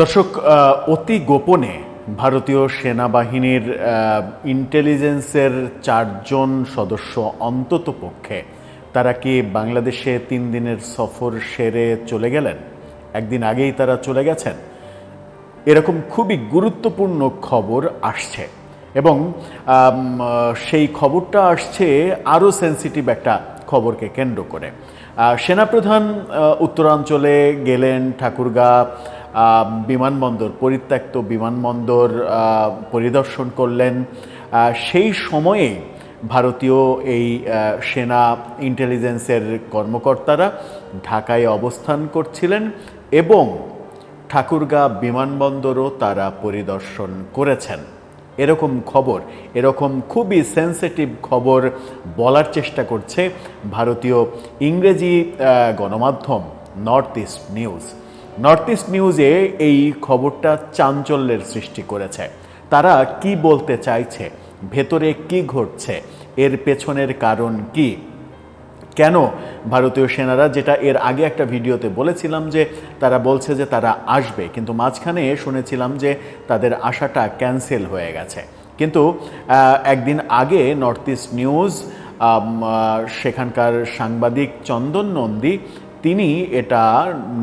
দর্শক অতি গোপনে ভারতীয় সেনাবাহিনীর ইন্টেলিজেন্সের চারজন সদস্য অন্তত পক্ষে তারা কি বাংলাদেশে তিন দিনের সফর সেরে চলে গেলেন? একদিন আগেই তারা চলে গেছেন। এরকম খুবই গুরুত্বপূর্ণ খবর আসছে এবং সেই খবরটা আসছে আরও সেন্সিটিভ একটা খবরকে কেন্দ্র করে। সেনাপ্রধান উত্তরাঞ্চলে গেলেন ঠাকুরগাঁ বিমানবন্দর, পরিত্যক্ত বিমানবন্দর পরিদর্শন করলেন। সেই সময়ে ভারতীয় এই সেনা ইন্টেলিজেন্সের কর্মকর্তারা ঢাকায় অবস্থান করছিলেন এবং ঠাকুরগাঁ বিমানবন্দরও তারা পরিদর্শন করেছেন। এরকম খবর, এরকম খুবই সেন্সিটিভ খবর বলার চেষ্টা করছে ভারতীয় ইংরেজি গণমাধ্যম North East News North East নিউজে এই খবরটা চাঞ্চল্যের সৃষ্টি করেছে। তারা কি বলতে চাইছে? ভেতরে কি ঘটছে? এর পেছনের কারণ কি? কেন ভারতীয় সেনারা, যেটা এর আগে একটা ভিডিওতে বলেছিলাম যে তারা বলছে যে তারা আসবে, কিন্তু মাঝখানে শুনেছিলাম যে তাদের আশাটা ক্যান্সেল হয়ে গেছে। কিন্তু একদিন আগে নর্থ ইস্ট নিউজ সেখানকার সাংবাদিক চন্দন নন্দী তিনি এটা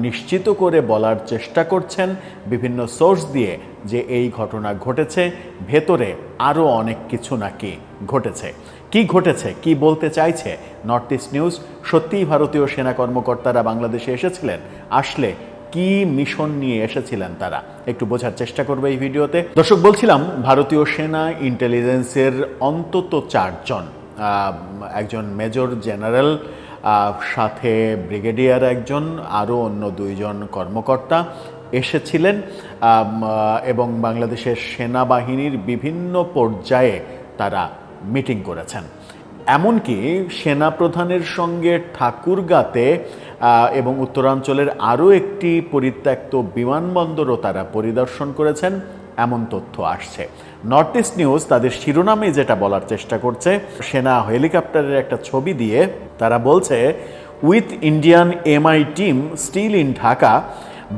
নিশ্চিত করে বলার চেষ্টা করছেন বিভিন্ন সোর্স দিয়ে যে এই ঘটনা ঘটেছে, ভেতরে আরও অনেক কিছু নাকি ঘটেছে। কি ঘটেছে? কি বলতে চাইছে? নর্থ ইস্ট নিউজ, সত্যিই ভারতীয় সেনা কর্মকর্তারা বাংলাদেশে এসেছিলেন? আসলে কি মিশন নিয়ে এসেছিলেন তারা? একটু বোঝার চেষ্টা করবে এই ভিডিওতে। দর্শক, বলছিলাম ভারতীয় সেনা ইন্টেলিজেন্সের অন্তত চারজন একজন মেজর জেনারেল সাথে ব্রিগেডিয়ার একজন, আরও অন্য দুইজন কর্মকর্তা এসেছিলেন এবং বাংলাদেশের সেনাবাহিনীর বিভিন্ন পর্যায়ে তারা মিটিং করেছেন। এমনকি সেনাপ্রধানের সঙ্গে ঠাকুরগাতে এবং উত্তরাঞ্চলের আরও একটি পরিত্যক্ত বিমানবন্দরও তারা পরিদর্শন করেছেন। এমন তথ্য আসছে। নর্থ ইস্ট নিউজ তাদের শিরোনামে যেটা বলার চেষ্টা করছে, সেনা হেলিকপ্টারের একটা ছবি দিয়ে তারা বলছে with Indian MI team still in Dhaka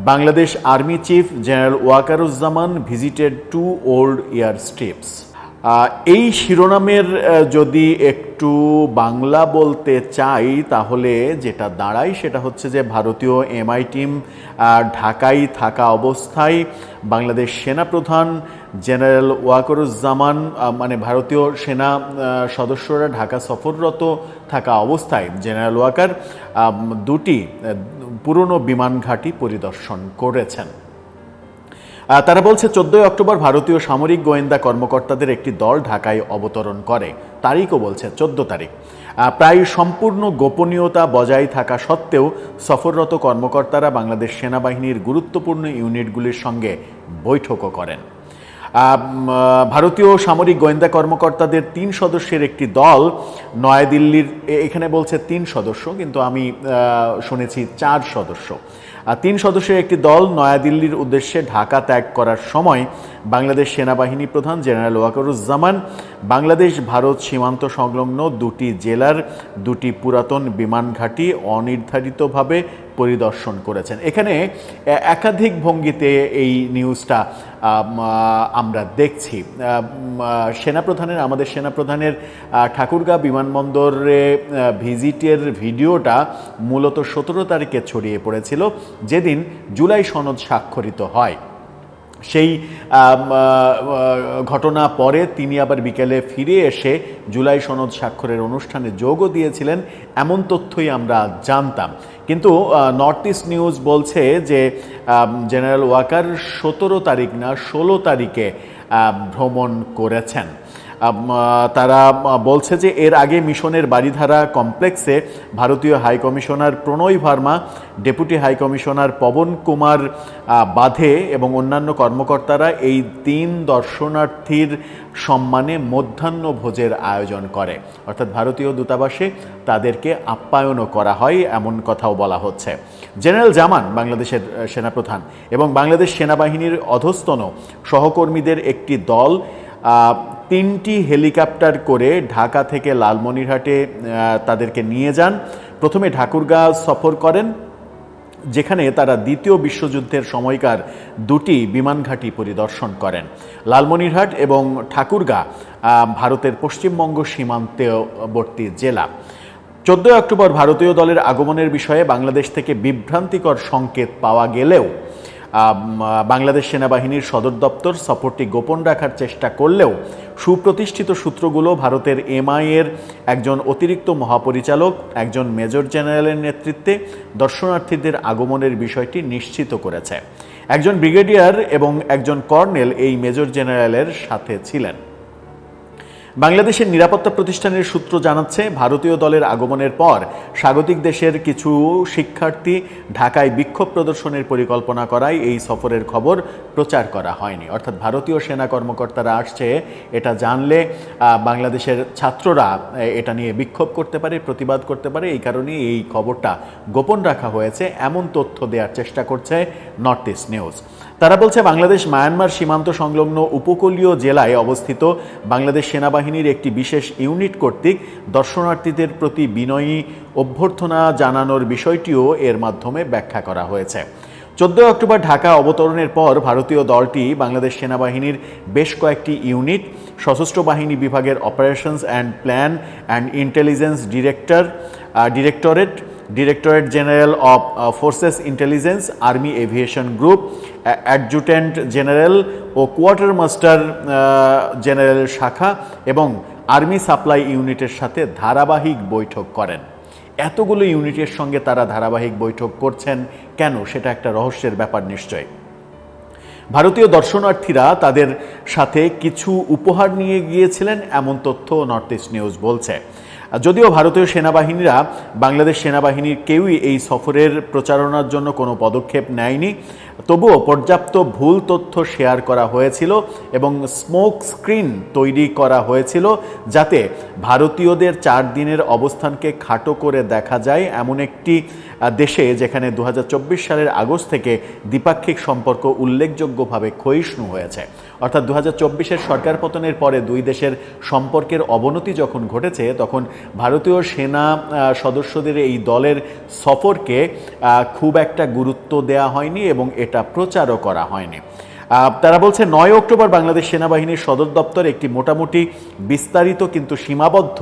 Bangladesh army chief general Wakeruzzaman visited to old year strips এই শিরোনামের যদি একটু বাংলা বলতে চাই, তাহলে যেটা দাঁড়ায় সেটা হচ্ছে যে ভারতীয় এমআই টিম ঢাকায় থাকা অবস্থায় বাংলাদেশ সেনাপ্রধান জেনারেল ওয়াকরুজ্জামান মানে ভারতীয় সেনা সদস্যরা ঢাকা সফররত থাকা অবস্থায় জেনারেল ওয়াকার দুটি পুরনো বিমান ঘাঁটি পরিদর্শন করেছেন। তারা বলছে, চোদ্দই অক্টোবর ভারতীয় সামরিক গোয়েন্দা কর্মকর্তাদের একটি দল ঢাকায় অবতরণ করে। তারিখও বলছে, চোদ্দ তারিখ। প্রায় সম্পূর্ণ গোপনীয়তা বজায় থাকা সত্ত্বেও সফররত কর্মকর্তারা বাংলাদেশ সেনাবাহিনীর গুরুত্বপূর্ণ ইউনিটগুলির সঙ্গে বৈঠকও করেন। ভারতীয় সামরিক গোয়েন্দা কর্মকর্তাদের তিন সদস্যের একটি দল নয়াদিল্লির এখানে বলছে তিন সদস্য, কিন্তু আমি শুনেছি চার সদস্য। আর তিন সদস্যের একটি দল নয়াদিল্লির উদ্দেশ্যে ঢাকা ত্যাগ করার সময় বাংলাদেশ সেনাবাহিনী প্রধান জেনারেল ওয়াকারুজ্জামান, বাংলাদেশ ভারত সীমান্ত সংলগ্ন দুটি জেলার দুটি পুরাতন বিমান ঘাঁটি অনির্ধারিতভাবে পরিদর্শন করেছেন। এখানে একাধিক ভঙ্গিতে এই নিউজটা আমরা দেখছি। সেনাপ্রধানের, আমাদের সেনাপ্রধানের ঠাকুরগা বিমানবন্দরে ভিজিটের ভিডিওটা মূলত সতেরো তারিখে ছড়িয়ে পড়েছিল, যেদিন জুলাই সনদ স্বাক্ষরিত হয়। সেই ঘটনা পরে তিনি আবার বিকেলে ফিরে এসে জুলাই সনদ স্বাক্ষরের অনুষ্ঠানে যোগও দিয়েছিলেন। এমন তথ্যই আমরা জানতাম। কিন্তু নর্থ ইস্ট নিউজ বলছে যে জেনারেল ওয়াকার সতেরো তারিখ না, ষোলো তারিখে ভ্রমণ করেছেন। তারা বলছে যে এর আগে মিশনের বাড়িধারা কমপ্লেক্সে ভারতীয় high commissioner Pranay Verma, deputy high commissioner Pawan Kumar Badhe এবং অন্যান্য কর্মকর্তারা এই তিন দর্শনার্থীর সম্মানে মধ্যাহ্ন ভোজের আয়োজন করে। অর্থাৎ ভারতীয় দূতাবাসে তাদেরকে আপ্যায়নও করা হয়, এমন কথাও বলা হচ্ছে। জেনারেল জামান, বাংলাদেশের সেনাপ্রধান এবং বাংলাদেশ সেনাবাহিনীর অধস্তন সহকর্মীদের একটি দল তিনটি হেলিকপ্টার করে ঢাকা থেকে লালমনিরহাটে তাদেরকে নিয়ে যান। প্রথমে ঠাকুরগাঁও সফর করেন, যেখানে তারা দ্বিতীয় বিশ্বযুদ্ধের সময়কার দুটি বিমান ঘাঁটি পরিদর্শন করেন। লালমনিরহাট এবং ঠাকুরগা ভারতের পশ্চিমবঙ্গ সীমান্তবর্তী জেলা। চোদ্দই অক্টোবর ভারতীয় দলের আগমনের বিষয়ে বাংলাদেশ থেকে বিভ্রান্তিকর সংকেত পাওয়া গেলেও বাংলাদেশ সেনাবাহিনীর সদর দপ্তর সফরটি গোপন রাখার চেষ্টা করলেও সুপ্রতিষ্ঠিত সূত্রগুলো ভারতের এমআইয়ের একজন অতিরিক্ত মহাপরিচালক, একজন মেজর জেনারেলের নেতৃত্বে দর্শনার্থীদের আগমনের বিষয়টি নিশ্চিত করেছে। একজন ব্রিগেডিয়ার এবং একজন কর্নেল এই মেজর জেনারেলের সাথে ছিলেন। বাংলাদেশের নিরাপত্তা প্রতিষ্ঠানের সূত্র জানাচ্ছে, ভারতীয় দলের আগমনের পর স্বাগতিক দেশের কিছু শিক্ষার্থী ঢাকায় বিক্ষোভ প্রদর্শনের পরিকল্পনা করায় এই সফরের খবর প্রচার করা হয়নি। অর্থাৎ ভারতীয় সেনা কর্মকর্তারা আসছে, এটা জানলে বাংলাদেশের ছাত্ররা এটা নিয়ে বিক্ষোভ করতে পারে, প্রতিবাদ করতে পারে। এই কারণেই এই খবরটা গোপন রাখা হয়েছে। এমন তথ্য দেওয়ার চেষ্টা করছে নর্থ ইস্ট নিউজ। তারা বলছে বাংলাদেশ, মায়ানমার সীমান্ত সংলগ্ন উপকূলীয় জেলায় অবস্থিত বাংলাদেশ সেনাবাহিনীর একটি বিশেষ ইউনিট কর্তৃক দর্শনার্থীদের প্রতি বিনয়ী অভ্যর্থনা জানানোর বিষয়টিও এর মাধ্যমে ব্যাখ্যা করা হয়েছে। চোদ্দই অক্টোবর ঢাকা অবতরণের পর ভারতীয় দলটি বাংলাদেশ সেনাবাহিনীর বেশ কয়েকটি ইউনিট, সশস্ত্র বাহিনী বিভাগের operations and plan and intelligence director directorate directorate general of forces intelligence army aviation group adjutant general O quarter master general শাখা এবং আর্মি সাপ্লাই ইউনিটের সাথে ধারাবাহিক বৈঠক করেন। এতগুলো ইউনিটের সঙ্গে তারা ধারাবাহিক বৈঠক করছেন কেন? সেটা একটা রহস্যের ব্যাপার নিশ্চয় ভারতীয় দর্শনার্থীরা তাদের সাথে কিছু উপহার নিয়ে গিয়েছিলেন, এমন তথ্য নর্থ ইস্ট নিউজ বলছে। যদিও ভারতীয় সেনাবাহিনীরা বাংলাদেশ সেনাবাহিনীর কেউই এই সফরের প্রচারণার জন্য কোনো পদক্ষেপ নেয়নি, তবুও পর্যাপ্ত ভুল তথ্য শেয়ার করা হয়েছিল এবং স্মোক স্ক্রিন তৈরি করা হয়েছিল যাতে ভারতীয়দের চার দিনের অবস্থানকে খাটো করে দেখা যায় এমন একটি দেশে যেখানে দু হাজার চব্বিশ সালের আগস্ট থেকে দ্বিপাক্ষিক সম্পর্ক উল্লেখযোগ্যভাবে ক্ষয়িষ্ণু হয়েছে। অর্থাৎ দু হাজার সরকার পতনের পরে দুই দেশের সম্পর্কের অবনতি যখন ঘটেছে, তখন ভারতীয় সেনা সদস্যদের এই দলের সফরকে খুব একটা গুরুত্ব দেওয়া হয়নি এবং এটা প্রচারও করা হয়নি। তারা বলছে নয় অক্টোবর বাংলাদেশ সেনাবাহিনীর সদর দপ্তর একটি মোটামুটি বিস্তারিত কিন্তু সীমাবদ্ধ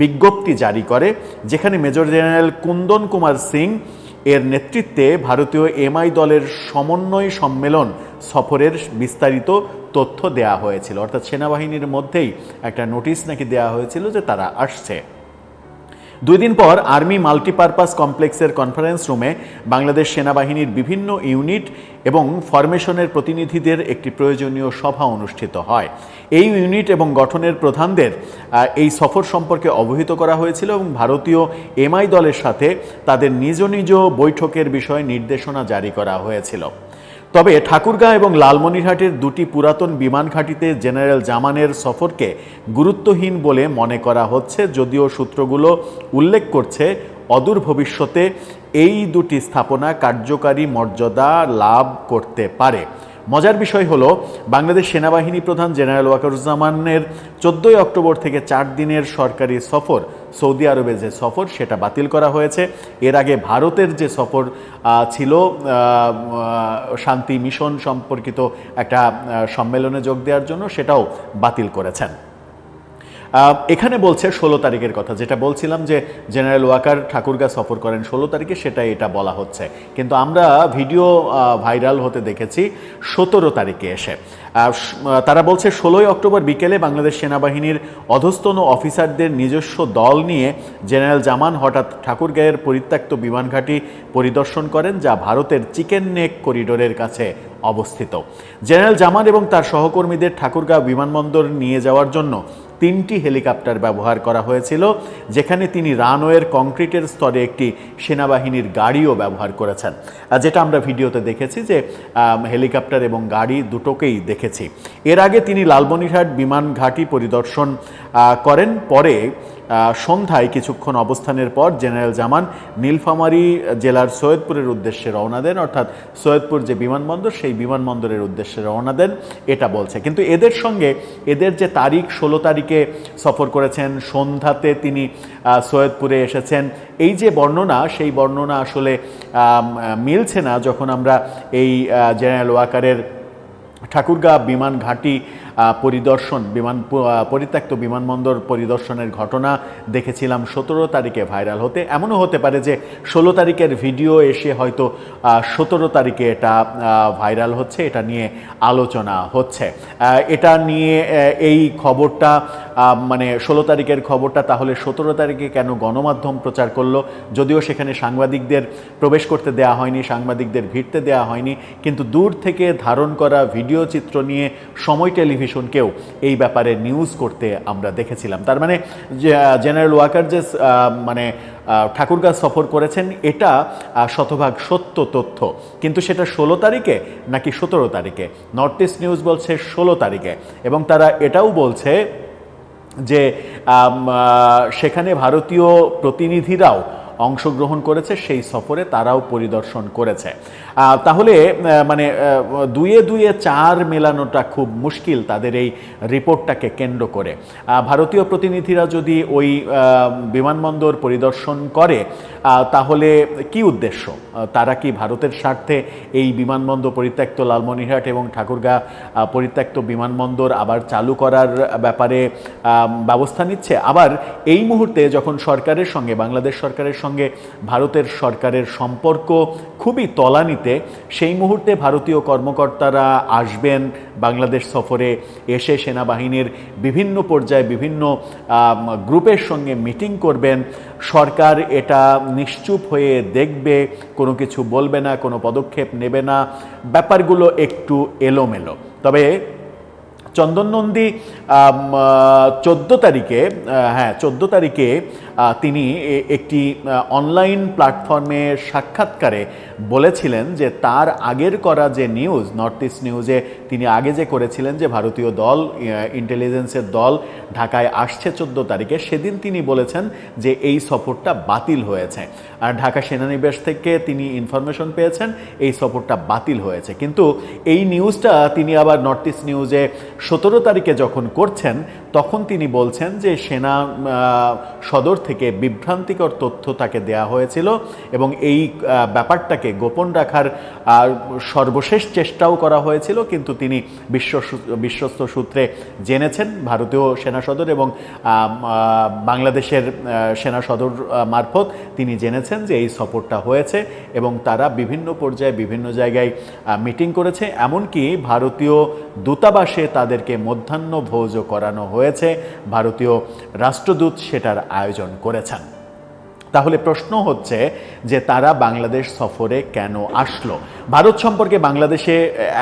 বিজ্ঞপ্তি জারি করে, যেখানে মেজর জেনারেল কুন্দন কুমার সিং এর নেতৃত্বে ভারতীয় এমআই দলের সমন্বয় সম্মেলন সফরের বিস্তারিত তথ্য দেয়া হয়েছিল। অর্থাৎ সেনাবাহিনীর মধ্যেই একটা নোটিশ নাকি দেওয়া হয়েছিল যে তারা আসছে। দুই দিন পর আর্মি মাল্টিপারপাস কমপ্লেক্সের কনফারেন্স রুমে বাংলাদেশ সেনাবাহিনীর বিভিন্ন ইউনিট এবং ফরমেশনের প্রতিনিধিদের একটি প্রয়োজনীয় সভা অনুষ্ঠিত হয়। এই ইউনিট এবং গঠনের প্রধানদের এই সফর সম্পর্কে অবহিত করা হয়েছিল এবং ভারতীয় এমআই দলের সাথে তাদের নিজ নিজ বৈঠকের বিষয়ে নির্দেশনা জারি করা হয়েছিল। তবে ঠাকুরগাঁ এবং লালমনিরহাটের দুটি পুরাতন বিমান ঘাঁটিতে জেনারেল জামানের সফরকে গুরুত্বহীন বলে মনে করা হচ্ছে, যদিও সূত্রগুলো উল্লেখ করছে, অদূর ভবিষ্যতে এই দুটি স্থাপনা কার্যকারী মর্যাদা লাভ করতে পারে। মজার বিষয় হলো, বাংলাদেশ সেনাবাহিনী প্রধান জেনারেল ওয়াকারুজ্জামানের চোদ্দোই অক্টোবর থেকে চার দিনের সরকারি সফর সৌদি আরবে যে সফর সেটা বাতিল করা হয়েছে। এর আগে ভারতের যে সফর ছিল শান্তি মিশন সম্পর্কিত একটা সম্মেলনে যোগ দেওয়ার জন্য সেটাও বাতিল করেছেন। এখানে বলছে ষোলো তারিখের কথা। যেটা বলছিলাম যে জেনারেল ওয়াকার ঠাকুরগা সফর করেন ষোলো তারিখে সেটা এটা বলা হচ্ছে। কিন্তু আমরা ভিডিও ভাইরাল হতে দেখেছি সতেরো তারিখে এসে। তারা বলছে ষোলোই অক্টোবর বিকেলে বাংলাদেশ সেনাবাহিনীর অধস্তন অফিসারদের নিজস্ব দল নিয়ে জেনারেল জামান হঠাৎ ঠাকুরগাঁয়ের পরিত্যক্ত বিমানঘাটি পরিদর্শন করেন, যা ভারতের চিকেন নেক করিডোরের কাছে অবস্থিত। জেনারেল জামান এবং তার সহকর্মীদের ঠাকুরগাঁও বিমানবন্দর নিয়ে যাওয়ার জন্য তিনটি হেলিকপ্টার ব্যবহার করা হয়েছিল, যেখানে তিনি রানওয়ের কংক্রিটের স্তরে একটি সেনাবাহিনীর গাড়িও ব্যবহার করেছেন। যেটা আমরা ভিডিওতে দেখেছি যে হেলিকপ্টার এবং গাড়ি দুটোকেই দেখেছি। এর আগে তিনি লালমনিরহাট বিমান ঘাঁটি পরিদর্শন করেন। পরে সন্ধ্যায় কিছুক্ষণ অবস্থানের পর জেনারেল জামান নীলফামারী জেলার সৈয়দপুরের উদ্দেশ্যে রওনা দেন। অর্থাৎ সৈয়দপুর যে বিমানবন্দর, সেই বিমানবন্দরের উদ্দেশ্যে রওনা দেন। এটা বলছে। কিন্তু এদের সঙ্গে এদের যে তারিখ, ষোলো তারিখে সফর করেছেন, সন্ধ্যাতে তিনি সৈয়দপুরে এসেছেন। এই যে বর্ণনা, সেই বর্ণনা আসলে মিলছে না যখন আমরা এই জেনারেল ওয়াকারের ঠাকুরগাঁ বিমান ঘাঁটি পরিদর্শন, বিমান পরিত্যক্ত বিমানবন্দর পরিদর্শনের ঘটনা দেখেছিলাম সতেরো তারিখে ভাইরাল হতে। এমনও হতে পারে যে ষোলো তারিখের ভিডিও এসে হয়তো সতেরো তারিখে এটা ভাইরাল হচ্ছে, এটা নিয়ে আলোচনা হচ্ছে। এটা নিয়ে এই খবরটা মানে ষোলো তারিখের খবরটা তাহলে সতেরো তারিখে কেন গণমাধ্যম প্রচার করল? যদিও সেখানে সাংবাদিকদের প্রবেশ করতে দেওয়া হয়নি, সাংবাদিকদের ভিড়তে দেওয়া হয়নি, কিন্তু দূর থেকে ধারণ করা ভিডিও চিত্র নিয়ে সময় টেলিভিশনকেও এই ব্যাপারে নিউজ করতে আমরা দেখেছিলাম। তার মানে জেনারেল ওয়াকার যে মানে ঠাকুরগাঁ সফর করেছেন, এটা শতভাগ সত্য তথ্য। কিন্তু সেটা ষোলো তারিখে নাকি সতেরো তারিখে? নর্থ ইস্ট নিউজ বলছে ষোলো তারিখে। এবং তারা এটাও বলছে যে সেখানে ভারতীয় প্রতিনিধিরাও অংশগ্রহণ করেছে, সেই সফরে তারাও পরিদর্শন করেছে। তাহলে মানে দুয়ে দুয়ে চার মেলানোটা খুব মুশকিল তাদের এই রিপোর্টটাকে কেন্দ্র করে। ভারতীয় প্রতিনিধিরা যদি ওই বিমানবন্দর পরিদর্শন করে তাহলে কি উদ্দেশ্য? তারা কি ভারতের স্বার্থে এই বিমানবন্দর পরিত্যক্ত লালমনিরহাট এবং ঠাকুরগাঁ পরিত্যক্ত বিমানবন্দর আবার চালু করার ব্যাপারে ব্যবস্থা নিচ্ছে? আবার এই মুহূর্তে যখন সরকারের সঙ্গে, বাংলাদেশ সরকারের সঙ্গে ভারতের সরকারের সম্পর্ক খুবই তলানিতে, সেই মুহূর্তে ভারতীয় কর্মকর্তারা আসবেন বাংলাদেশ সফরে এসে সেনাবাহিনীর বিভিন্ন পর্যায়ে বিভিন্ন গ্রুপের সঙ্গে মিটিং করবেন। সরকার এটা নিশ্চুপ হয়ে দেখবে, কোনো কিছু বলবে না, কোনো পদক্ষেপ নেবে না। ব্যাপারগুলো একটু এলোমেলো। তবে চন্দন নন্দী চোদ্দ তারিখে হ্যাঁ চোদ্দ তারিখে তিনি একটি অনলাইন প্ল্যাটফর্মে সাক্ষাৎকারে বলেছিলেন যে তার আগের করা যে নিউজ, নর্থ ইস্ট নিউজে তিনি আগে যে করেছিলেন যে ভারতীয় দল ইন্টেলিজেন্সের দল ঢাকায় আসছে চোদ্দ তারিখে, সেদিন তিনি বলেছেন যে এই সফরটা বাতিল হয়েছে। আর ঢাকা সেনানিবেশ থেকে তিনি ইনফরমেশন পেয়েছেন, এই সফরটা বাতিল হয়েছে। কিন্তু এই নিউজটা তিনি আবার নর্থ ইস্ট নিউজে সতেরো তারিখে যখন করছেন তখন তিনি বলছেন যে সেনা সদর থেকে বিভ্রান্তিকর তথ্য তাকে দেয়া হয়েছিল এবং এই ব্যাপারটাকে গোপন রাখার সর্বশেষ চেষ্টাও করা হয়েছিল। কিন্তু তিনি বিশ্ব বিশ্বস্ত সূত্রে জেনেছেন ভারতীয় সেনা সদর এবং বাংলাদেশের সেনা সদর মারফত তিনি জেনেছেন যে এই সফরটা হয়েছে এবং তারা বিভিন্ন পর্যায়ে বিভিন্ন জায়গায় মিটিং করেছে। এমনকি ভারতীয় দূতাবাসে তাদেরকে মধ্যাহ্ন ভোজও করানো হয়েছে। ভারতীয় রাষ্ট্রদূত সেটার আয়োজন করেছেন। তাহলে প্রশ্ন হচ্ছে যে তারা বাংলাদেশ সফরে কেন আসলো? ভারত সম্পর্কে বাংলাদেশে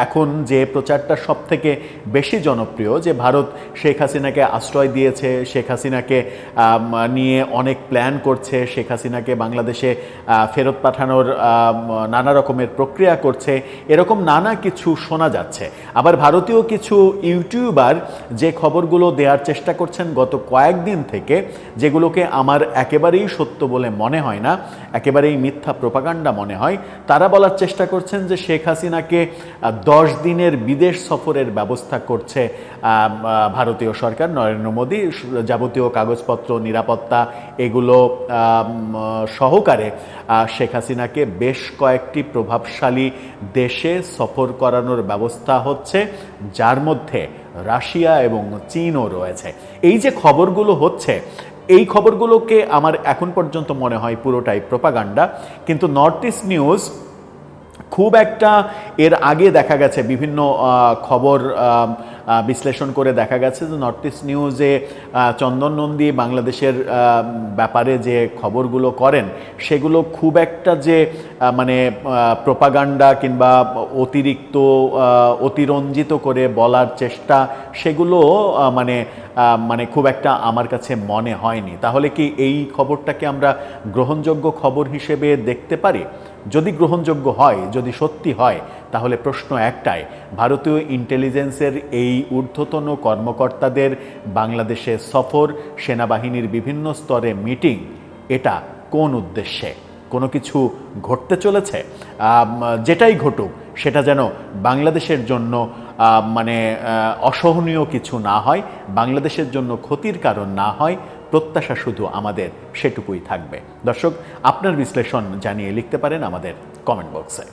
এখন যে প্রচারটা সব থেকে বেশি জনপ্রিয়, যে ভারত শেখ হাসিনাকে আশ্রয় দিয়েছে, শেখ হাসিনাকে নিয়ে অনেক প্ল্যান করছে, শেখ হাসিনাকে বাংলাদেশে ফেরত পাঠানোর নানা রকমের প্রক্রিয়া করছে, এরকম নানা কিছু শোনা যাচ্ছে। আবার ভারতীয় কিছু ইউটিউবার যে খবরগুলো দেওয়ার চেষ্টা করছেন গত কয়েকদিন থেকে, যেগুলোকে আমার একেবারেই সত্য বলে মনে হয় না, একেবারেই মিথ্যা প্রপাগান্ডা মনে হয়, তারা বলার চেষ্টা করছেন যে শেখ হাসিনাকে দশ দিনের বিদেশ সফরের ব্যবস্থা করছে ভারতীয় সরকার, নরেন্দ্র মোদী, যাবতীয় কাগজপত্র, নিরাপত্তা এগুলো সহকারে শেখ হাসিনাকে বেশ কয়েকটি প্রভাবশালী দেশে সফর করানোর ব্যবস্থা হচ্ছে, যার মধ্যে রাশিয়া এবং চীনও রয়েছে। এই যে খবরগুলো হচ্ছে, এই খবরগুলোকে আমার এখন পর্যন্ত মনে হয় পুরোটাই প্রোপাগান্ডা কিন্তু নর্থ ইস্ট নিউজ খুব একটা এর আগে দেখা গেছে, বিভিন্ন খবর বিশ্লেষণ করে দেখা গেছে যে নর্থ ইস্ট নিউজে চন্দন নন্দী বাংলাদেশের ব্যাপারে যে খবরগুলো করেন, সেগুলো খুব একটা যে মানে প্রপাগান্ডা কিংবা অতিরিক্ত অতিরঞ্জিত করে বলার চেষ্টা, সেগুলো মানে মানে খুব একটা আমার কাছে মনে হয়নি। তাহলে কি এই খবরটাকে আমরা গ্রহণযোগ্য খবর হিসেবে দেখতে পারি? যদি গ্রহণযোগ্য হয়, যদি সত্যি হয়, তাহলে প্রশ্ন একটাই, ভারতীয় ইন্টেলিজেন্সের এই ঊর্ধ্বতন কর্মকর্তাদের বাংলাদেশে সফর, সেনাবাহিনীর বিভিন্ন স্তরে মিটিং, এটা কোন উদ্দেশ্যে? কোনো কিছু ঘটতে চলেছে? যেটাই ঘটুক, সেটা যেন বাংলাদেশের জন্য মানে অসহনীয় কিছু না হয়, বাংলাদেশের জন্য ক্ষতির কারণ না হয় প্রত্যাশা শুধু আমাদের সেটুকুই থাকবে। দর্শক আপনার বিশ্লেষণ জানিয়ে লিখতে পারেন আমাদের কমেন্ট বক্সে